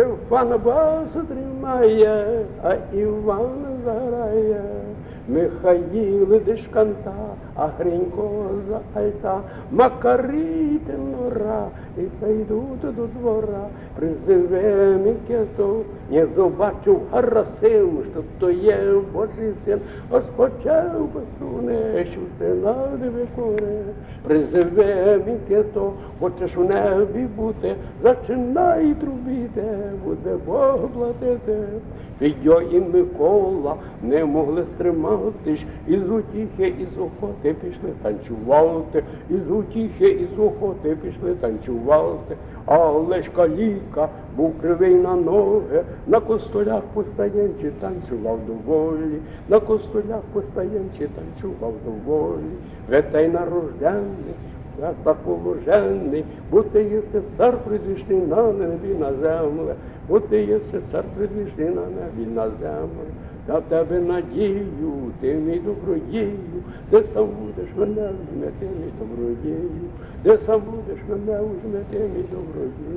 Стефан баса тримає, а Іван заграє. Михаїли дешканта, а Гринько за альта, Макарити пойдуть до двора, призиве Микету, не побачив Гарасим, що то є Божий син, розпочав петруне, що сина не виконе, призиве Микето, хочеш у небі бути, зачинай трубіте, буде Бог платити. Фідьо і Микола не могли стриматись, із утіхи, із охоти пішли танцювати, із утіхи, із охоти пішли танцювати. Але ж каліка був кривий на ноги, на костолях постаєнчі танцював доволі, на костолях постаєнчі танцював доволі, ветей нарожденний, Яста положений, бо ти єси цар предвічний на небі на землю, бо ти єси цар предвічний на небі на землі. На тебе надію, ти мій добродію, де сам будеш мене візьме, ти мій добродію, де сам будеш мене візьме, ти мій добродію.